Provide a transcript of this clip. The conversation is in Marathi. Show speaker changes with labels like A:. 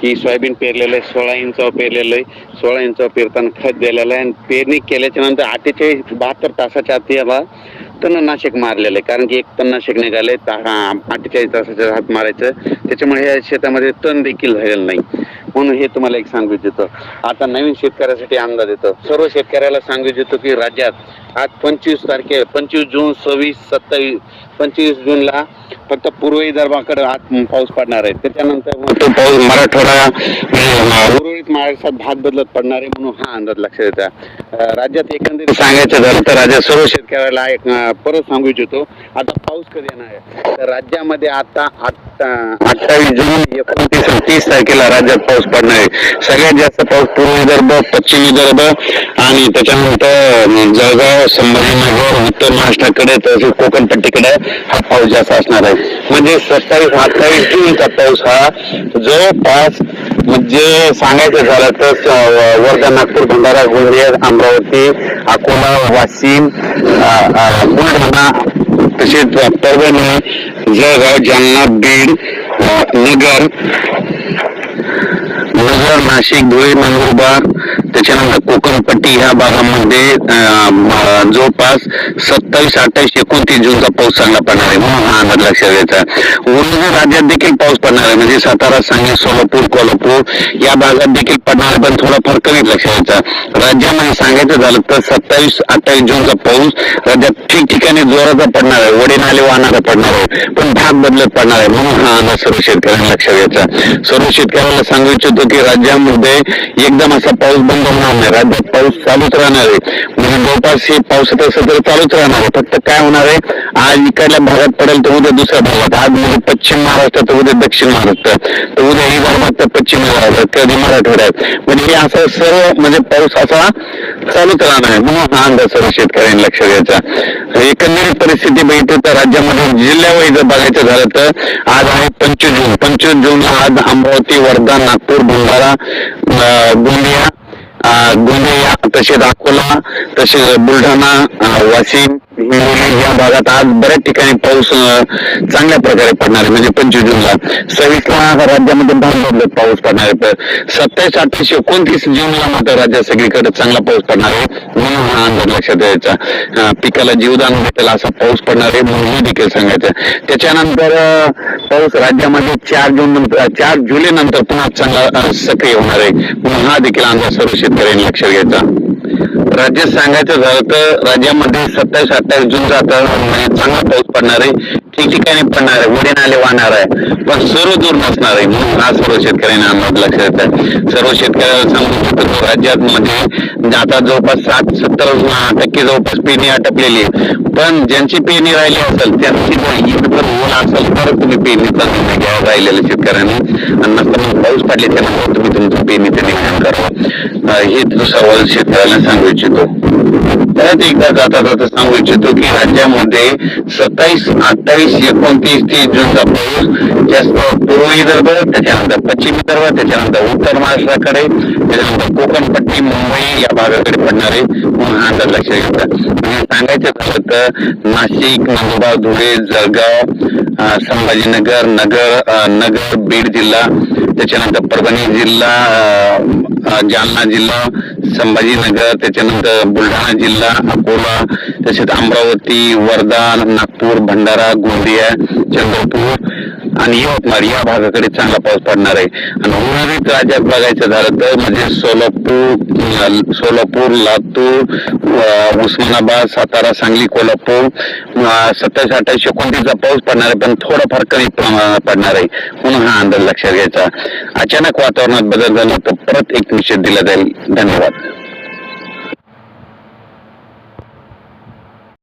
A: की सोयाबीन पेरलेलं आहे सोळा इंचावर पेरलेलं आहे सोळा इंचावर पेरताना खत दिलेलं आहे आणि पेरणी केल्याच्यानंतर अठ्ठेचाळीस बहात्तर तासाच्या आत याला तणनाशक मारलेलं आहे. कारण की एक तणनाशक निघाले अठ्ठेचाळीस तासाच्या हात मारायचं. त्याच्यामुळे या शेतामध्ये तण देखील झालेलं नाही. म्हणून हे तुम्हाला एक सांगू इच्छितो आता नवीन शेतकऱ्यासाठी अंदाज येतो सर्व शेतकऱ्याला सांगू इच्छितो की राज्यात आज पंचवीस तारखे पंचवीस जून सव्वीस सत्तावीस पंचवीस जूनला फक्त पूर्व विदर्भाकडे आज पाऊस पडणार आहे. त्याच्यानंतर मग तो पाऊस मराठवाडा उर्वरित महाराष्ट्रात भाग बदलत पडणार आहे म्हणून हा अंदाज लक्षात येतो राज्यात एकंदरीत सांगायचं झालं तर राज्यात सर्व शेतकऱ्याला एक परत सांगू इच्छितो. आता पाऊस कधी येणार आहे? तर राज्यामध्ये आता अठ्ठावीस जून एकोणतीस तीस तारखेला राज्यात पाऊस पडणार आहे. सगळ्यात जास्त पाऊस पूर्व विदर्भ पश्चिम विदर्भ आणि त्याच्यानंतर जळगाव संभाजीनगर उत्तर महाराष्ट्राकडे तसेच कोकण पट्टीकडे हा पाऊस जास्त असणार आहे. म्हणजे सत्तावीस अठ्ठावीस जूनचा पाऊस हा जवळपास म्हणजे सांगायचं झालं तर वर्धा नागपूर भंडारा गोंदिया अमरावती अकोला वाशिम बुलढाणा तसेच परभणी जळगाव जालना बीड नगर नगर नाशिक धुळे नंदुरबार त्याच्यानंतर पट्टी ह्या भागामध्ये अं, जवळपास सत्तावीस अठ्ठावीस एकोणतीस जूनचा पाऊस चांगला पडणार आहे म्हणून हा अंदाज लक्षात घ्यायचा. उर्वरित राज्यात देखील पाऊस पडणार आहे. म्हणजे सातारा सांगली सोलापूर कोल्हापूर या भागात देखील पडणार आहे. पण थोडाफार कमी लक्षात घ्यायचा. राज्यामध्ये सांगायचं झालं तर सत्तावीस अठ्ठावीस जूनचा पाऊस राज्यात ठिकठिकाणी जोराचा पडणार आहे. वडे नाले वाहणारा पडणार आहे. पण भाग बदलत पडणार आहे. म्हणून हा अंदाज सर्व शेतकऱ्यांना लक्षात घ्यायचा. सर्व शेतकऱ्यांना सांगू इच्छितो की राज्यामध्ये एकदम असा पाऊस बंद होणार नाही. राज्यात पाऊस चालूच राहणार आहे. म्हणजे जवळपास हे पावसाचं सत्र चालूच राहणार आहे. फक्त काय होणार आहे? आज इकडल्या भागात पडेल तर उद्या दुसऱ्या भागात. आज म्हणजे पश्चिम महाराष्ट्रात उद्या दक्षिण महाराष्ट्रात तर उद्या ही तर पश्चिम महाराष्ट्रात कधी मराठवाड्यात. म्हणजे हे असं सर्व म्हणजे पाऊस असा चालूच राहणार आहे. म्हणून हा अंदाज सर्व शेतकऱ्यांनी लक्ष द्यायचा. एकंदरीत परिस्थिती बघितली तर राज्यामध्ये जिल्ह्यावाईज जर बघायचं झालं तर आज आहे पंचवीस जून. पंचवीस जून आज अमरावती वर्धा नागपूर भंडारा गोंदिया गोंदिया तसेच अकोला तसेच बुलढाणा वाशिम या भागात आज बऱ्याच ठिकाणी पाऊस चांगल्या प्रकारे पडणार आहे. म्हणजे पंचवीस जूनला सव्वीसला राज्यामध्ये भाग पाऊस पडणार आहे. सत्तावीस अठ्ठावीस एकोणतीस जूनला मात्र राज्यात सगळीकडे चांगला पाऊस पडणार आहे. म्हणून हा अंदाज लक्षात द्यायचा पिकाला जीवदान भेटेल असा पाऊस पडणार आहे म्हणून हे देखील सांगायचं. त्याच्यानंतर पाऊस राज्यामध्ये चार जून नंतर चार जुलै नंतर पुन्हा चांगला सक्रिय होणार आहे. म्हणून हा देखील अंदाज सर्व शेतकऱ्यांनी लक्षात घ्यायचा. राज्यात सांगायचं झालं तर राज्यामध्ये सत्तावीस अठ्ठावीस जून जाता चांगला पाऊस पडणार आहे. ठिकठिकाणी पडणार आहे. वडे नाले वाहणार आहे. पण सर्व दूर नसणार आहे म्हणून हा सर्व शेतकऱ्यांना आम्हाला लक्षात येत सर्व शेतकऱ्याला सांगू शकतो राज्यात मध्ये आता जवळपास सात सत्तर टक्के जवळपास पेरणी आटपलेली आहे. पण ज्यांची पेरणी राहिली असेल त्यांची जर इतकं ओल असेल तर तुम्ही पेरणीचा निर्णय घ्या राहिलेल्या शेतकऱ्यांनी. आणि नंतर पाऊस पडले त्यानंतर तुम्ही हे सवाल शेतकऱ्याला सांगू इच्छितो. परत एकदा जाता जाता सांगू इच्छितो की राज्यामध्ये सत्तावीस अठ्ठावीस एकोणतीस तीस जूनचा पाऊस जास्त पूर्व विदर्भ त्याच्यानंतर पश्चिम विदर्भ त्याच्यानंतर उत्तर महाराष्ट्राकडे त्याच्यानंतर कोकणपट्टी मुंबई या भागाकडे पडणार आहे. म्हणून हा अंदाज लक्षात घ्यायचा म्हणजे सांगायचं झालं तर नाशिक नंदुरबार धुळे जळगाव संभाजीनगर नगर नगर बीड जिल्हा त्याच्यानंतर परभणी जिल्हा जालना जिल्हा संभाजीनगर त्याच्यानंतर बुलढाणा जिल्हा अकोला तसेच अमरावती वर्धा नागपूर भंडारा गोंदिया चंद्रपूर आणि यवतमाळ या भागाकडे चांगला पाऊस पडणार आहे. आणि उर्वरित राज्यात बघायचं झालं तर म्हणजे सोलापूर सोलापूर लातूर उस्मानाबाद सातारा सांगली कोल्हापूर सत्तावीस अठ्ठावीस एकोणतीसचा पाऊस पडणार आहे पण थोडाफार कमी प्रमाणात पडणार आहे. म्हणून हा अंदाज लक्षात घ्यायचा. अचानक वातावरणात बदल झाला तर परत एक निषेध दिला जाईल. धन्यवाद.